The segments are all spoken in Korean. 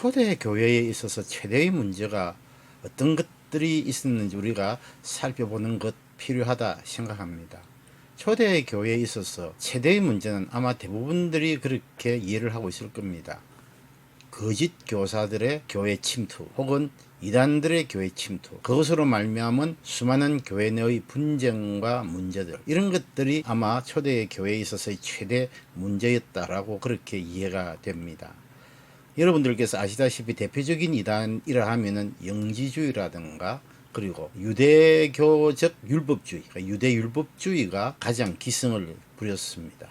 초대 교회에 있어서 최대의 문제가 어떤 것들이 있었는지 우리가 살펴보는 것 필요하다 생각합니다. 초대 교회에 있어서 최대의 문제는 아마 대부분들이 그렇게 이해를 하고 있을 겁니다. 거짓 교사들의 교회 침투 혹은 이단들의 교회 침투 그것으로 말미암은 수많은 교회 내의 분쟁과 문제들 이런 것들이 아마 초대 교회에 있어서의 최대 문제였다라고 그렇게 이해가 됩니다. 여러분들께서 아시다시피 대표적인 이단이라 하면은 영지주의라든가 그리고 유대교적 율법주의, 그러니까 유대 율법주의가 가장 기승을 부렸습니다.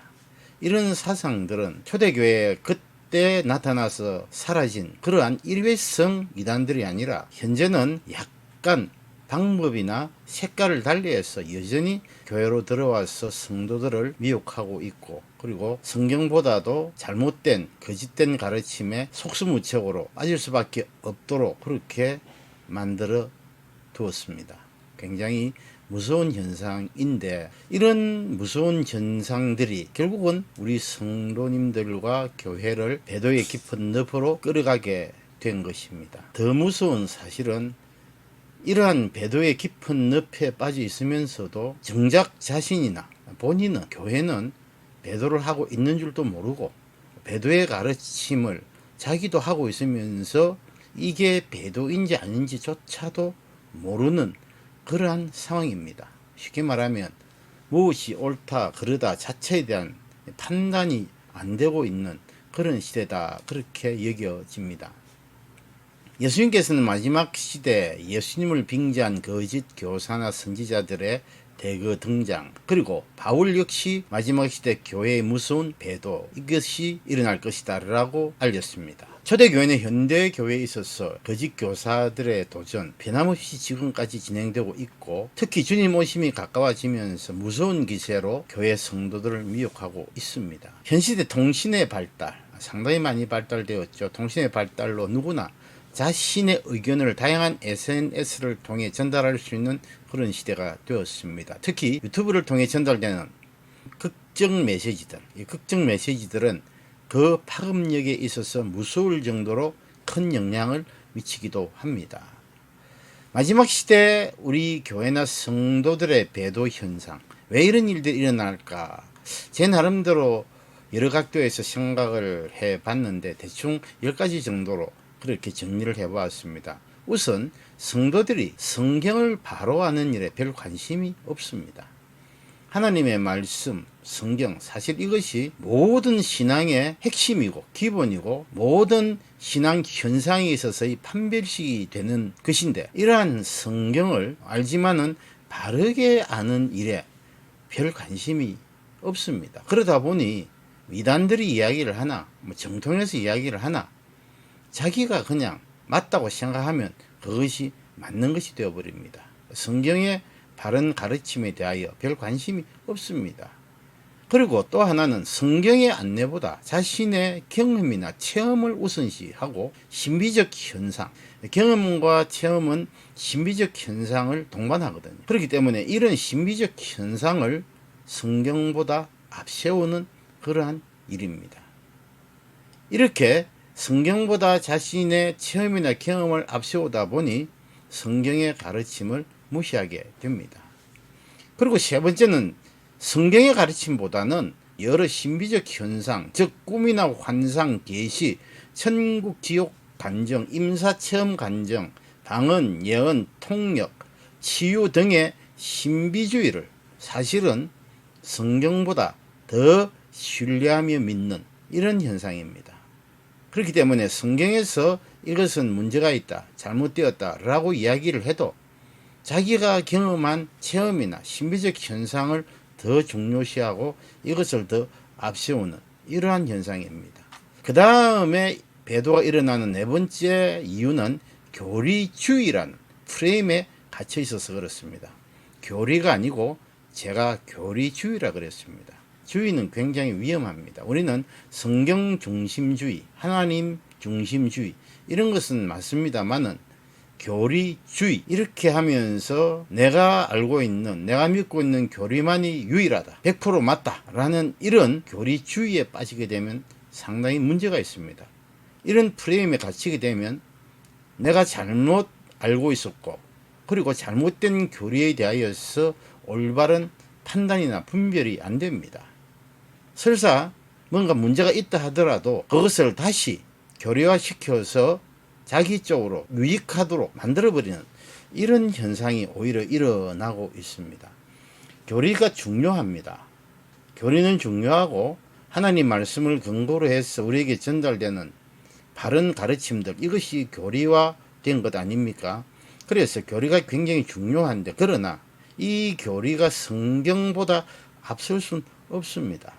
이런 사상들은 초대교회 그때 나타나서 사라진 그러한 일회성 이단들이 아니라 현재는 약간 방법이나 색깔을 달리해서 여전히 교회로 들어와서 성도들을 미혹하고 있고 그리고 성경보다도 잘못된 거짓된 가르침에 속수무책으로 빠질 수밖에 없도록 그렇게 만들어 두었습니다. 굉장히 무서운 현상인데 이런 무서운 현상들이 결국은 우리 성도님들과 교회를 배도의 깊은 늪으로 끌어가게 된 것입니다. 더 무서운 사실은 이러한 배도의 깊은 늪에 빠져 있으면서도 정작 자신이나 본인은 교회는 배도를 하고 있는 줄도 모르고 배도의 가르침을 자기도 하고 있으면서 이게 배도인지 아닌지조차도 모르는 그러한 상황입니다. 쉽게 말하면 무엇이 옳다 그르다 자체에 대한 판단이 안 되고 있는 그런 시대다 그렇게 여겨집니다. 예수님께서는 마지막 시대 예수님을 빙자한 거짓 교사나 선지자들의 대거 등장 그리고 바울 역시 마지막 시대 교회의 무서운 배도 이것이 일어날 것이다 라고 알렸습니다. 초대교회는 현대 교회에 있어서 거짓 교사들의 도전 변함없이 지금까지 진행되고 있고 특히 주님 오심이 가까워지면서 무서운 기세로 교회 성도들을 미혹하고 있습니다. 현 시대 통신의 발달 상당히 많이 발달되었죠. 통신의 발달로 누구나 자신의 의견을 다양한 SNS를 통해 전달할 수 있는 그런 시대가 되었습니다. 특히 유튜브를 통해 전달되는 극정 메시지들, 이 극정 메시지들은 그 파급력에 있어서 무서울 정도로 큰 영향을 미치기도 합니다. 마지막 시대 우리 교회나 성도들의 배도 현상, 왜 이런 일들이 일어날까? 제 나름대로 여러 각도에서 생각을 해 봤는데 대충 10가지 정도로 그렇게 정리를 해 보았습니다. 우선 성도들이 성경을 바로 아는 일에 별 관심이 없습니다. 하나님의 말씀, 성경, 사실 이것이 모든 신앙의 핵심이고 기본이고 모든 신앙 현상에 있어서의 판별식이 되는 것인데 이러한 성경을 알지만은 바르게 아는 일에 별 관심이 없습니다. 그러다 보니 이단들이 이야기를 하나, 뭐 정통에서 이야기를 하나, 자기가 그냥 맞다고 생각하면 그것이 맞는 것이 되어버립니다. 성경의 바른 가르침에 대하여 별 관심이 없습니다. 그리고 또 하나는 성경의 안내보다 자신의 경험이나 체험을 우선시하고 신비적 현상, 경험과 체험은 신비적 현상을 동반하거든요. 그렇기 때문에 이런 신비적 현상을 성경보다 앞세우는 그러한 일입니다. 이렇게 성경보다 자신의 체험이나 경험을 앞세우다 보니 성경의 가르침을 무시하게 됩니다. 그리고 세 번째는 성경의 가르침보다는 여러 신비적 현상, 즉 꿈이나 환상, 계시, 천국, 지옥 간정, 임사 체험 간정, 방언, 예언, 통역, 치유 등의 신비주의를 사실은 성경보다 더 신뢰하며 믿는 이런 현상입니다. 그렇기 때문에 성경에서 이것은 문제가 있다, 잘못되었다 라고 이야기를 해도 자기가 경험한 체험이나 신비적 현상을 더 중요시하고 이것을 더 앞세우는 이러한 현상입니다. 그 다음에 배도가 일어나는 네 번째 이유는 교리주의라는 프레임에 갇혀 있어서 그렇습니다. 교리가 아니고 제가 교리주의라 그랬습니다. 주의는 굉장히 위험합니다. 우리는 성경 중심주의, 하나님 중심주의 이런 것은 맞습니다만은 교리주의 이렇게 하면서 내가 알고 있는 내가 믿고 있는 교리만이 유일하다 100% 맞다라는 이런 교리주의에 빠지게 되면 상당히 문제가 있습니다. 이런 프레임에 갇히게 되면 내가 잘못 알고 있었고 그리고 잘못된 교리에 대하여서 올바른 판단이나 분별이 안 됩니다. 설사 뭔가 문제가 있다 하더라도 그것을 다시 교류화시켜서 자기 쪽으로 유익하도록 만들어버리는 이런 현상이 오히려 일어나고 있습니다. 교리가 중요합니다. 교리는 중요하고 하나님 말씀을 근거로 해서 우리에게 전달되는 바른 가르침들 이것이 교리화된 것 아닙니까? 그래서 교리가 굉장히 중요한데 그러나 이 교리가 성경보다 앞설 수는 없습니다.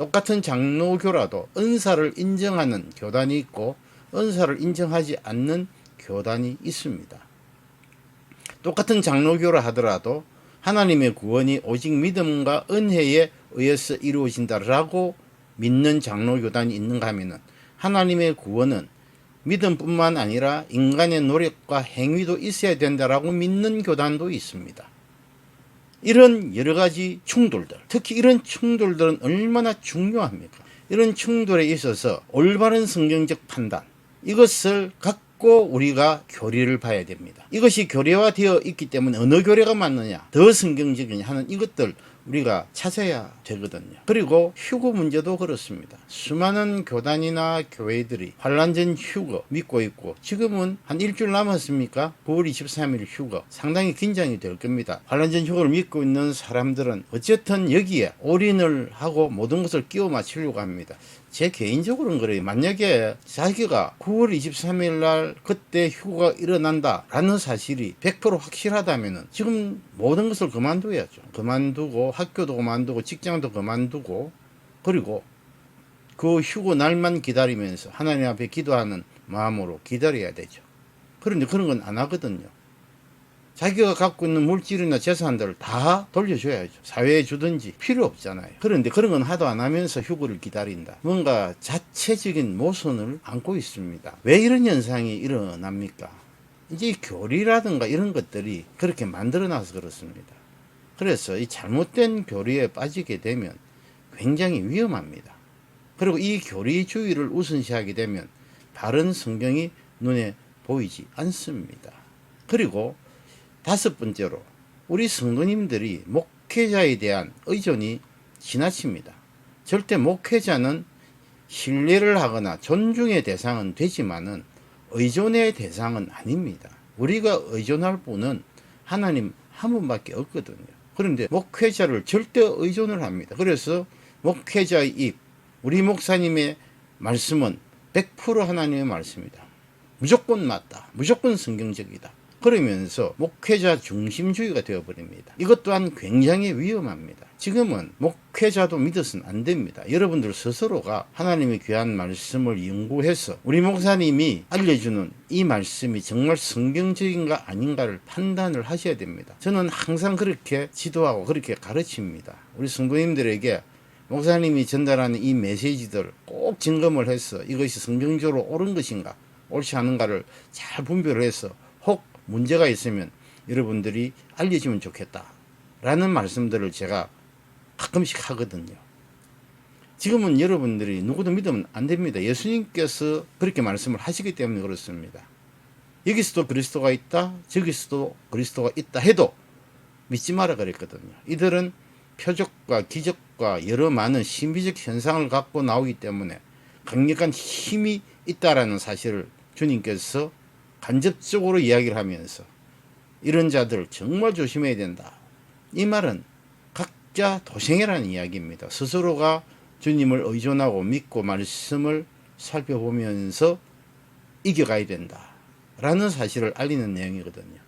똑같은 장로교라도 은사를 인정하는 교단이 있고 은사를 인정하지 않는 교단이 있습니다. 똑같은 장로교라 하더라도 하나님의 구원이 오직 믿음과 은혜에 의해서 이루어진다라고 믿는 장로교단이 있는가 하면은 하나님의 구원은 믿음뿐만 아니라 인간의 노력과 행위도 있어야 된다라고 믿는 교단도 있습니다. 이런 여러 가지 충돌들, 특히 이런 충돌들은 얼마나 중요합니까? 이런 충돌에 있어서 올바른 성경적 판단, 이것을 갖고 우리가 교리를 봐야 됩니다. 이것이 교리화 되어 있기 때문에 어느 교리가 맞느냐, 더 성경적이냐 하는 이것들 우리가 찾아야 되거든요. 그리고 휴거 문제도 그렇습니다. 수많은 교단이나 교회들이 환란전 휴거 믿고 있고 지금은 한 일주일 남았습니까? 9월 23일 휴거 상당히 긴장이 될 겁니다. 환란전 휴거를 믿고 있는 사람들은 어쨌든 여기에 올인을 하고 모든 것을 끼워 맞추려고 합니다. 제 개인적으로는 그래요. 만약에 자기가 9월 23일 날 그때 휴가가 일어난다라는 사실이 100% 확실하다면은 지금 모든 것을 그만둬야죠. 그만두고 학교도 그만두고 직장도 그만두고 그리고 그 휴고 날만 기다리면서 하나님 앞에 기도하는 마음으로 기다려야 되죠. 그런데 그런 건 안 하거든요. 자기가 갖고 있는 물질이나 재산들을 다 돌려줘야죠. 사회에 주든지 필요 없잖아요. 그런데 그런 건 하도 안 하면서 휴고를 기다린다. 뭔가 자체적인 모순을 안고 있습니다. 왜 이런 현상이 일어납니까? 이제 교리라든가 이런 것들이 그렇게 만들어놔서 그렇습니다. 그래서 이 잘못된 교리에 빠지게 되면 굉장히 위험합니다. 그리고 이 교리 주의를 우선시하게 되면 바른 성경이 눈에 보이지 않습니다. 그리고 다섯 번째로 우리 성도님들이 목회자에 대한 의존이 지나칩니다. 절대 목회자는 신뢰를 하거나 존중의 대상은 되지만은 의존의 대상은 아닙니다. 우리가 의존할 분은 하나님 한 분밖에 없거든요. 그런데 목회자를 절대 의존을 합니다. 그래서 목회자의 입, 우리 목사님의 말씀은 100% 하나님의 말씀이다. 무조건 맞다. 무조건 성경적이다. 그러면서 목회자 중심주의가 되어버립니다. 이것 또한 굉장히 위험합니다. 지금은 목회자도 믿어서는 안 됩니다. 여러분들 스스로가 하나님의 귀한 말씀을 연구해서 우리 목사님이 알려주는 이 말씀이 정말 성경적인가 아닌가를 판단을 하셔야 됩니다. 저는 항상 그렇게 지도하고 그렇게 가르칩니다. 우리 성도님들에게 목사님이 전달하는 이 메시지들 꼭 점검을 해서 이것이 성경적으로 옳은 것인가 옳지 않은가를 잘 분별을 해서 혹 문제가 있으면 여러분들이 알려주면 좋겠다. 라는 말씀들을 제가 가끔씩 하거든요. 지금은 여러분들이 누구도 믿으면 안 됩니다. 예수님께서 그렇게 말씀을 하시기 때문에 그렇습니다. 여기서도 그리스도가 있다, 저기서도 그리스도가 있다 해도 믿지 마라 그랬거든요. 이들은 표적과 기적과 여러 많은 신비적 현상을 갖고 나오기 때문에 강력한 힘이 있다라는 사실을 주님께서 간접적으로 이야기를 하면서 이런 자들 정말 조심해야 된다. 이 말은 각자 도생이라는 이야기입니다. 스스로가 주님을 의존하고 믿고 말씀을 살펴보면서 이겨가야 된다. 라는 사실을 알리는 내용이거든요.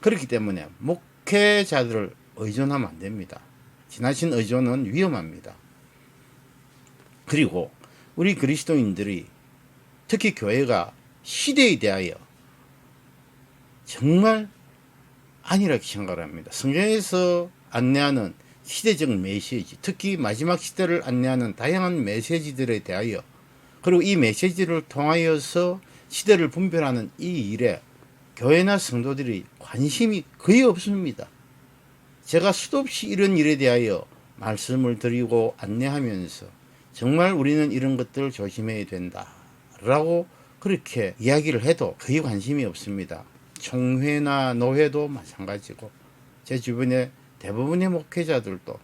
그렇기 때문에 목회자들을 의존하면 안 됩니다. 지나친 의존은 위험합니다. 그리고 우리 그리스도인들이 특히 교회가 시대에 대하여 정말 아니라고 생각합니다. 성경에서 안내하는 시대적 메시지, 특히 마지막 시대를 안내하는 다양한 메시지들에 대하여 그리고 이 메시지를 통하여서 시대를 분별하는 이 일에 교회나 성도들이 관심이 거의 없습니다. 제가 수도 없이 이런 일에 대하여 말씀을 드리고 안내하면서 정말 우리는 이런 것들을 조심해야 된다. 라고 그렇게 이야기를 해도 거의 관심이 없습니다. 총회나 노회도 마찬가지고 제 주변에 대부분의 목회자들도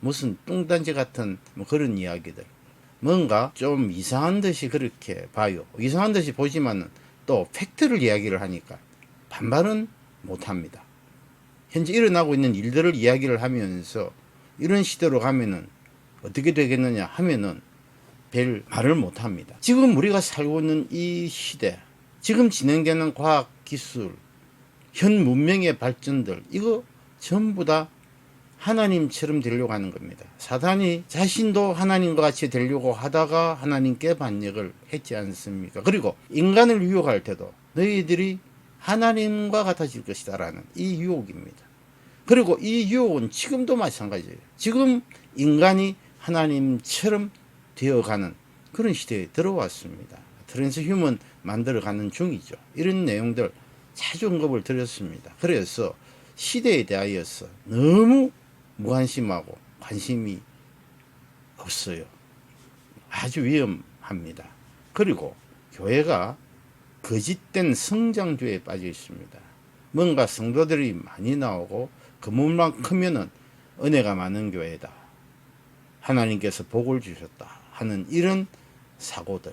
무슨 뚱딴지 같은 뭐 그런 이야기들 뭔가 좀 이상한 듯이 그렇게 봐요. 이상한 듯이 보지만은 또 팩트를 이야기를 하니까 반발은 못 합니다. 현재 일어나고 있는 일들을 이야기를 하면서 이런 시대로 가면은 어떻게 되겠느냐 하면은 별 말을 못 합니다. 지금 우리가 살고 있는 이 시대, 지금 진행되는 과학 기술, 현 문명의 발전들, 이거 전부 다 하나님처럼 되려고 하는 겁니다. 사단이 자신도 하나님과 같이 되려고 하다가 하나님께 반역을 했지 않습니까? 그리고 인간을 유혹할 때도 너희들이 하나님과 같아질 것이다 라는 이 유혹입니다. 그리고 이 유혹은 지금도 마찬가지예요. 지금 인간이 하나님처럼 되어가는 그런 시대에 들어왔습니다. 트랜스 휴먼 만들어가는 중이죠. 이런 내용들 자주 언급을 드렸습니다. 그래서 시대에 대하여서 너무 무관심하고 관심이 없어요. 아주 위험합니다. 그리고 교회가 거짓된 성장주에 빠져 있습니다. 뭔가 성도들이 많이 나오고 그물만 크면은 은혜가 많은 교회다. 하나님께서 복을 주셨다 하는 이런 사고들.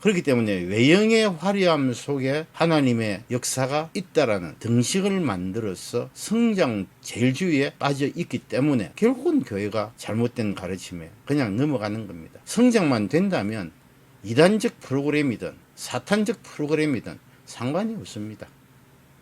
그렇기 때문에 외형의 화려함 속에 하나님의 역사가 있다라는 등식을 만들어서 성장 제일주의에 빠져 있기 때문에 결국은 교회가 잘못된 가르침에 그냥 넘어가는 겁니다. 성장만 된다면 이단적 프로그램이든 사탄적 프로그램이든 상관이 없습니다.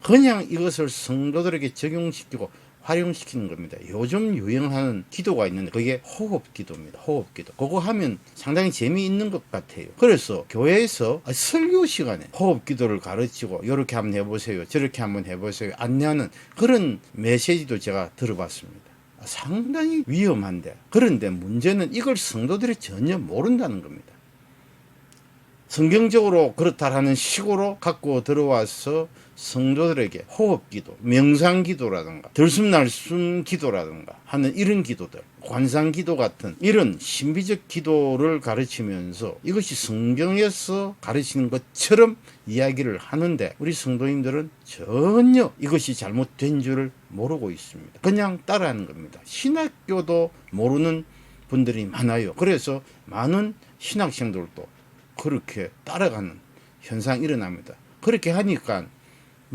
그냥 이것을 성도들에게 적용시키고 활용시키는 겁니다. 요즘 유행하는 기도가 있는데 그게 호흡 기도입니다. 호흡 기도. 그거 하면 상당히 재미있는 것 같아요. 그래서 교회에서 설교 시간에 호흡 기도를 가르치고 이렇게 한번 해보세요. 저렇게 한번 해보세요. 안내하는 그런 메시지도 제가 들어봤습니다. 상당히 위험한데 그런데 문제는 이걸 성도들이 전혀 모른다는 겁니다. 성경적으로 그렇다라는 식으로 갖고 들어와서 성도들에게 호흡 기도, 명상 기도라든가 들숨날숨 기도라든가 하는 이런 기도들, 관상 기도 같은 이런 신비적 기도를 가르치면서 이것이 성경에서 가르치는 것처럼 이야기를 하는데 우리 성도님들은 전혀 이것이 잘못된 줄을 모르고 있습니다. 그냥 따라하는 겁니다. 신학교도 모르는 분들이 많아요. 그래서 많은 신학생들도 그렇게 따라가는 현상이 일어납니다. 그렇게 하니까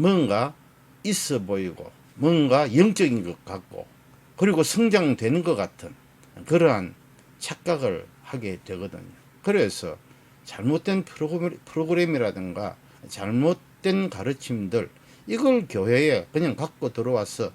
뭔가 있어 보이고 뭔가 영적인 것 같고 그리고 성장되는 것 같은 그러한 착각을 하게 되거든요. 그래서 잘못된 프로그램, 프로그램이라든가 잘못된 가르침들 이걸 교회에 그냥 갖고 들어와서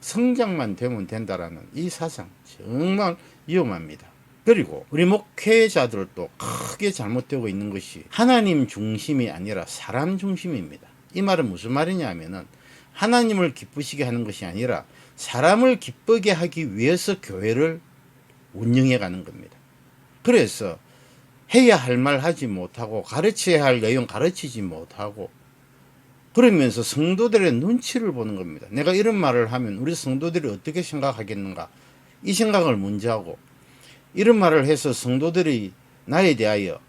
성장만 되면 된다라는 이 사상 정말 위험합니다. 그리고 우리 목회자들도 크게 잘못되고 있는 것이 하나님 중심이 아니라 사람 중심입니다. 이 말은 무슨 말이냐 하면은 하나님을 기쁘시게 하는 것이 아니라 사람을 기쁘게 하기 위해서 교회를 운영해 가는 겁니다. 그래서 해야 할 말 하지 못하고 가르쳐야 할 내용 가르치지 못하고 그러면서 성도들의 눈치를 보는 겁니다. 내가 이런 말을 하면 우리 성도들이 어떻게 생각하겠는가? 이 생각을 먼저 하고 이런 말을 해서 성도들이 나에 대하여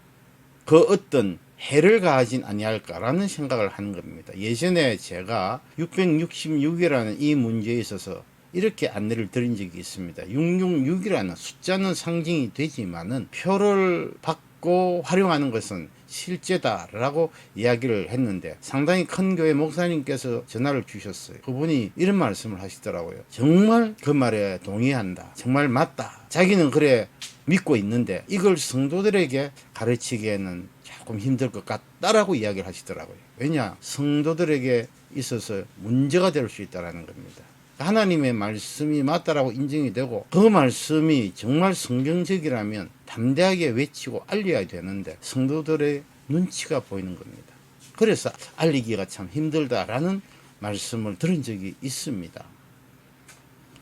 그 어떤 해를 가하진 아니할까라는 생각을 하는 겁니다. 예전에 제가 666이라는 이 문제에 있어서 이렇게 안내를 드린 적이 있습니다. 666이라는 숫자는 상징이 되지만은 표를 받고 활용하는 것은 실제다라고 이야기를 했는데 상당히 큰 교회 목사님께서 전화를 주셨어요. 그분이 이런 말씀을 하시더라고요. 정말 그 말에 동의한다. 정말 맞다. 자기는 그래 믿고 있는데 이걸 성도들에게 가르치기에는 조금 힘들 것 같다라고 이야기를 하시더라고요. 왜냐? 성도들에게 있어서 문제가 될 수 있다라는 겁니다. 하나님의 말씀이 맞다라고 인정이 되고 그 말씀이 정말 성경적이라면 담대하게 외치고 알려야 되는데 성도들의 눈치가 보이는 겁니다. 그래서 알리기가 참 힘들다라는 말씀을 들은 적이 있습니다.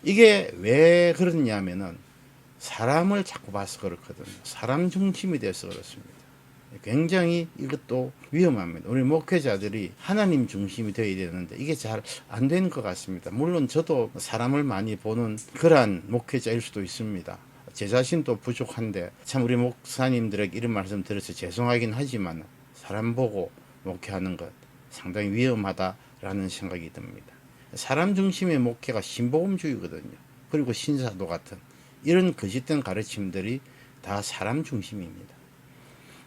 이게 왜 그러냐면은 사람을 자꾸 봐서 그렇거든요. 사람 중심이 돼서 그렇습니다. 굉장히 이것도 위험합니다. 우리 목회자들이 하나님 중심이 되어야 되는데 이게 잘 안 되는 것 같습니다. 물론 저도 사람을 많이 보는 그러한 목회자일 수도 있습니다. 제 자신도 부족한데 참 우리 목사님들에게 이런 말씀 드려서 죄송하긴 하지만 사람 보고 목회하는 것 상당히 위험하다라는 생각이 듭니다. 사람 중심의 목회가 신복음주의거든요. 그리고 신사도 같은 이런 거짓된 가르침들이 다 사람 중심입니다.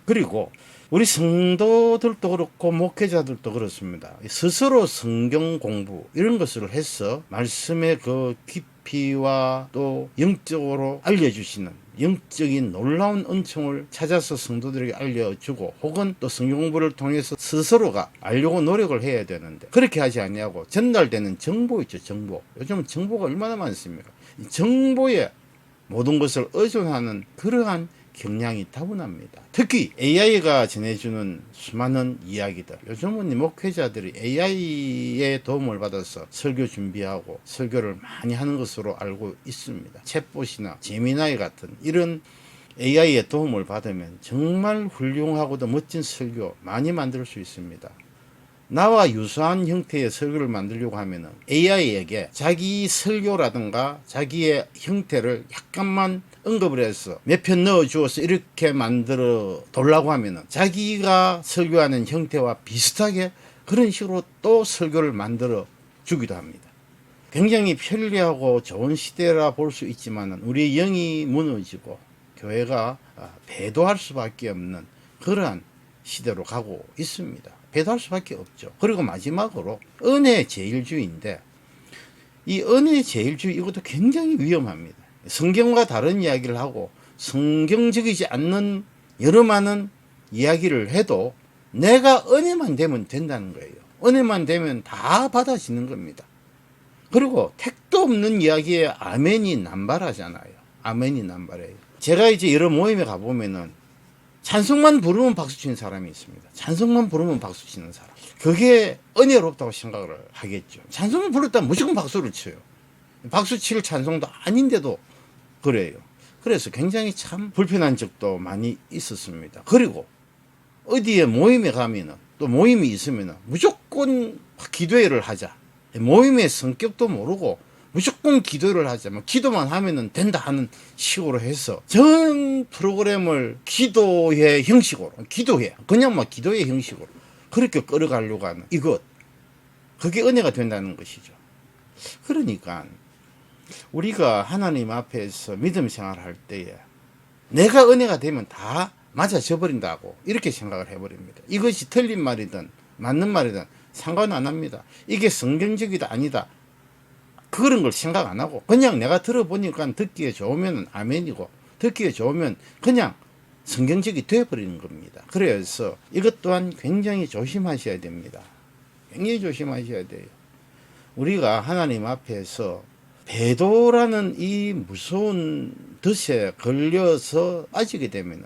그리고 우리 성도들도 그렇고 목회자들도 그렇습니다. 스스로 성경 공부 이런 것을 해서 말씀의 그 깊이와 또 영적으로 알려주시는 영적인 놀라운 은총을 찾아서 성도들에게 알려주고 혹은 또 성경 공부를 통해서 스스로가 알려고 노력을 해야 되는데 그렇게 하지 않냐고 전달되는 정보 있죠 정보 요즘은 정보가 얼마나 많습니까 이 정보에 모든 것을 의존하는 그러한 경향이 타고납니다. 특히 AI가 전해주는 수많은 이야기들. 요즘은 목회자들이 AI의 도움을 받아서 설교 준비하고 설교를 많이 하는 것으로 알고 있습니다. 챗봇이나 제미나이 같은 이런 AI의 도움을 받으면 정말 훌륭하고도 멋진 설교 많이 만들 수 있습니다. 나와 유사한 형태의 설교를 만들려고 하면은 AI에게 자기 설교라든가 자기의 형태를 약간만 언급을 해서 몇 편 넣어 주어서 이렇게 만들어 돌라고 하면은 자기가 설교하는 형태와 비슷하게 그런 식으로 또 설교를 만들어 주기도 합니다. 굉장히 편리하고 좋은 시대라 볼 수 있지만은 우리의 영이 무너지고 교회가 아, 배도할 수밖에 없는 그러한 시대로 가고 있습니다. 배도할 수밖에 없죠. 그리고 마지막으로 은혜 제일주의인데 이 은혜 제일주의 이것도 굉장히 위험합니다. 성경과 다른 이야기를 하고 성경적이지 않는 여러 많은 이야기를 해도 내가 은혜만 되면 된다는 거예요. 은혜만 되면 다 받아지는 겁니다. 그리고 택도 없는 이야기에 아멘이 남발하잖아요. 아멘이 남발해요. 제가 이제 여러 모임에 가보면은 찬송만 부르면 박수 치는 사람이 있습니다. 찬송만 부르면 박수 치는 사람. 그게 은혜롭다고 생각을 하겠죠. 찬송을 불렀다면 무조건 박수를 쳐요. 박수 칠 찬송도 아닌데도 그래요. 그래서 굉장히 참 불편한 적도 많이 있었습니다. 그리고 어디에 모임에 가면은 또 모임이 있으면은 무조건 기도회를 하자. 모임의 성격도 모르고 무조건 기도를 하자. 뭐 기도만 하면은 된다 하는 식으로 해서 전 프로그램을 기도회 형식으로, 기도회, 그냥 막 기도회 형식으로 그렇게 끌어가려고 하는 이것. 그게 은혜가 된다는 것이죠. 그러니까 우리가 하나님 앞에서 믿음 생활할 때에 내가 은혜가 되면 다 맞아져 버린다고 이렇게 생각을 해버립니다. 이것이 틀린 말이든 맞는 말이든 상관 안 합니다. 이게 성경적이다 아니다. 그런 걸 생각 안 하고 그냥 내가 들어보니까 듣기에 좋으면 아멘이고 듣기에 좋으면 그냥 성경적이 되어버리는 겁니다. 그래서 이것 또한 굉장히 조심하셔야 됩니다. 굉장히 조심하셔야 돼요. 우리가 하나님 앞에서 배도라는 이 무서운 덫에 걸려서 빠지게 되면은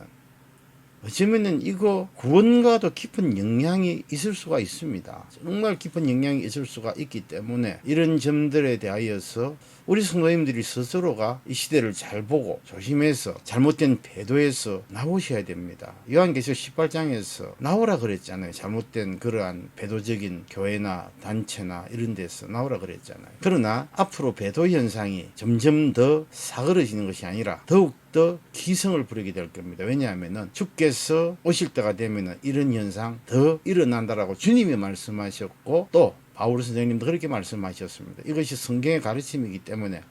어쩌면은 이거 구원과도 깊은 영향이 있을 수가 있습니다. 정말 깊은 영향이 있을 수가 있기 때문에 이런 점들에 대하여서 우리 성도님들이 스스로가 이 시대를 잘 보고 조심해서 잘못된 배도에서 나오셔야 됩니다. 요한계시록 18장에서 나오라 그랬잖아요. 잘못된 그러한 배도적인 교회나 단체나 이런 데서 나오라 그랬잖아요. 그러나 앞으로 배도 현상이 점점 더 사그러지는 것이 아니라 더욱 더 기성을 부리게 될 겁니다. 왜냐하면은 주께서 오실 때가 되면은 이런 현상 더 일어난다라고 주님이 말씀하셨고 또 바울 선생님도 그렇게 말씀하셨습니다. 이것이 성경의 가르침이기 때문에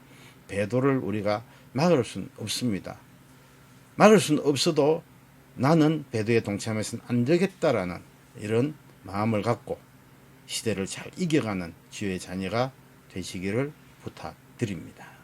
배도를 우리가 막을 수는 없습니다. 막을 수는 없어도 나는 배도에 동참해서는 안 되겠다라는 이런 마음을 갖고 시대를 잘 이겨가는 주의 자녀가 되시기를 부탁드립니다.